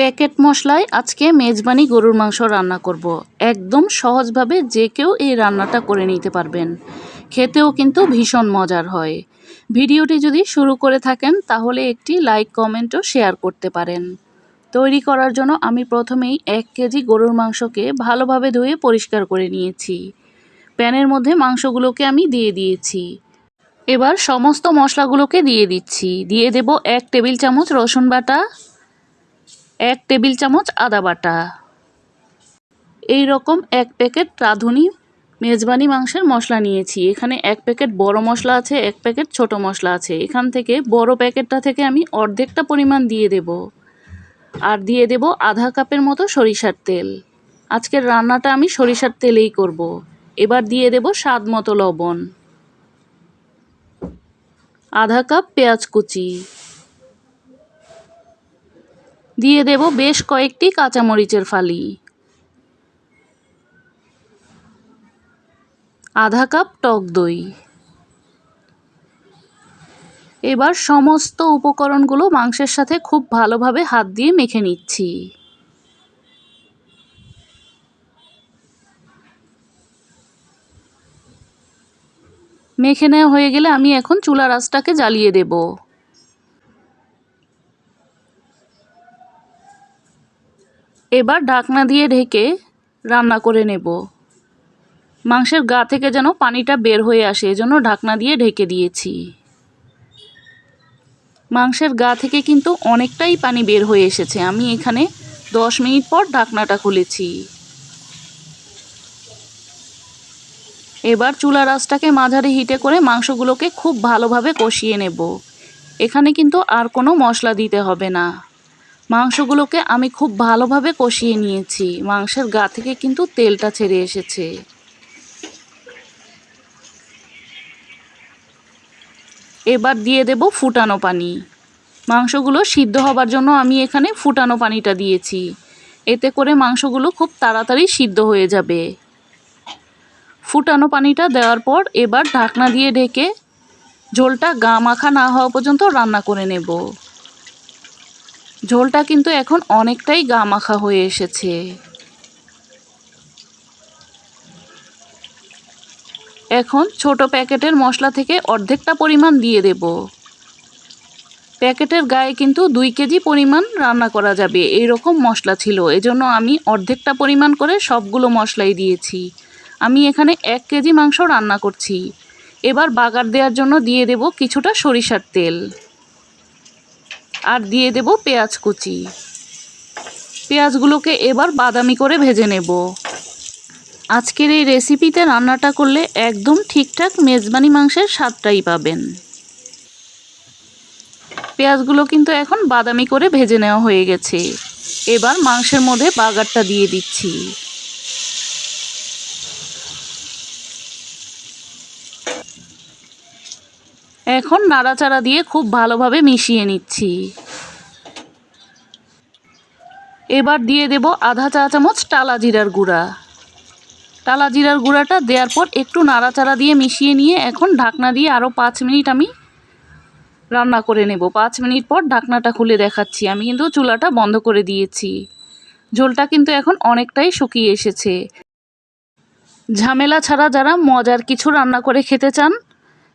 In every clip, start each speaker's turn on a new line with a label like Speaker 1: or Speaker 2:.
Speaker 1: Packet মশলায় আজকে মেজবানি গরুর মাংস রান্না করব। একদম সহজভাবে যে কেউ এই রান্নাটা করে নিতে পারবেন। খেতেও কিন্তু ভীষণ মজার হয়। ভিডিওটি যদি শুরু করে থাকেন, তাহলে একটি লাইক কমেন্টও শেয়ার করতে পারেন। তৈরি করার জন্য আমি প্রথমেই এক কেজি গরুর মাংসকে ভালোভাবে ধুয়ে পরিষ্কার করে নিয়েছি। প্যানের মধ্যে মাংসগুলোকে আমি দিয়ে দিয়েছি। এবার সমস্ত মশলাগুলোকে দিয়ে দিচ্ছি। দিয়ে দেব এক টেবিল চামচ রসুন বাটা এক টেবিল চামচ আদা বাটা। এই রকম এক প্যাকেট রাঁধুনি মেজবানি মাংসের মশলা নিয়েছি। এখানে এক প্যাকেট বড় মশলা আছে, এক প্যাকেট ছোট মশলা আছে। এখান থেকে বড় প্যাকেটটা থেকে আমি অর্ধেকটা পরিমাণ দিয়ে দেব। আর দিয়ে দেব আধা কাপের মতো সরিষার তেল। আজকের রান্নাটা আমি সরিষার তেলেই করব। এবার দিয়ে দেব স্বাদ মতো লবণ। আধা কাপ পেঁয়াজ কুচি। দিয়ে দেব বেশ কয়েকটি কাঁচামরিচের ফালি। আধা কাপ টক দই। এবার সমস্ত উপকরণগুলো মাংসের সাথে খুব ভালোভাবে হাত দিয়ে মেখে নিচ্ছি। মেখে নেওয়া হয়ে গেলে আমি এখন চুলার আঁচটাকে জ্বালিয়ে দেব। এবার ঢাকনা দিয়ে ঢেকে রান্না করে নেব। মাংসের গা থেকে যেন পানিটা বের হয়ে আসে, এজন্য ঢাকনা দিয়ে ঢেকে দিয়েছি। মাংসের গা থেকে কিন্তু অনেকটাই পানি বের হয়ে এসেছে। আমি এখানে দশ মিনিট পর ঢাকনাটা খুলেছি। এবার চুলা আঁচটাকে মাঝারি হিটে করে মাংসগুলোকে খুব ভালোভাবে কষিয়ে নেব। এখানে কিন্তু আর কোনো মশলা দিতে হবে না। মাংসগুলোকে আমি খুব ভালোভাবে কষিয়ে নিয়েছি। মাংসের গা থেকে কিন্তু তেলটা ছেড়ে এসেছে। এবার দিয়ে দেব ফুটানো পানি। মাংসগুলো সিদ্ধ হবার জন্য আমি এখানে ফুটানো পানিটা দিয়েছি। এতে করে মাংসগুলো খুব তাড়াতাড়ি সিদ্ধ হয়ে যাবে। ফুটানো পানিটা দেওয়ার পর এবার ঢাকনা দিয়ে ঢেকে ঝোলটা গা মাখা না হওয়া পর্যন্ত রান্না করে নেব। ঝোলটা কিন্তু এখন অনেকটাই গা মাখা হয়ে এসেছে। এখন ছোট প্যাকেটের মশলা থেকে অর্ধেকটা পরিমাণ দিয়ে দেব। প্যাকেটের গায়ে কিন্তু দুই কেজি পরিমাণ রান্না করা যাবে এই রকম মশলা ছিল। এজন্য আমি অর্ধেকটা পরিমাণ করে সবগুলো মশলাই দিয়েছি। আমি এখানে এক কেজি মাংস রান্না করছি। এবার বাগার দেওয়ার জন্য দিয়ে দেব কিছুটা সরিষার তেল। আর দিয়ে দেব পেঁয়াজ কুচি। পেঁয়াজগুলোকে এবার বাদামি করে ভেজে নেব। আজকের এই রেসিপিতে রান্নাটা করলে একদম ঠিকঠাক মেজবানি মাংসের স্বাদটাই পাবেন। পেঁয়াজগুলো কিন্তু এখন বাদামি করে ভেজে নেওয়া হয়ে গেছে। এবার মাংসের মধ্যে বাগারটা দিয়ে দিচ্ছি। এখন নাড়াচাড়া দিয়ে খুব ভালোভাবে মিশিয়ে নিচ্ছি। এবার দিয়ে দেব আধা চা চামচ টালা জিরার গুঁড়া। টালা জিরার গুঁড়াটা দেওয়ার পর একটু নাড়াচাড়া দিয়ে মিশিয়ে নিয়ে এখন ঢাকনা দিয়ে আরও পাঁচ মিনিট আমি রান্না করে নেব। পাঁচ মিনিট পর ঢাকনাটা খুলে দেখাচ্ছি। আমি কিন্তু চুলাটা বন্ধ করে দিয়েছি। ঝোলটা কিন্তু এখন অনেকটাই শুকিয়ে এসেছে। ঝামেলা ছাড়া যারা মজার কিছু রান্না করে খেতে চান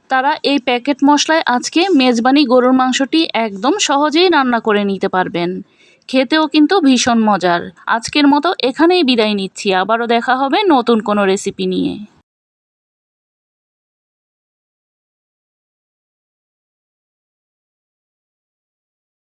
Speaker 1: তারা এই প্যাকেট মশলায় আজকে মেজবানি গরুর মাংসটি একদম সহজেই রান্না করে নিতে পারবেন। খেতেও কিন্তু ভীষণ মজার। আজকের মতো এখানেই বিদায় নিচ্ছি। আবারও দেখা হবে নতুন কোনো রেসিপি নিয়ে।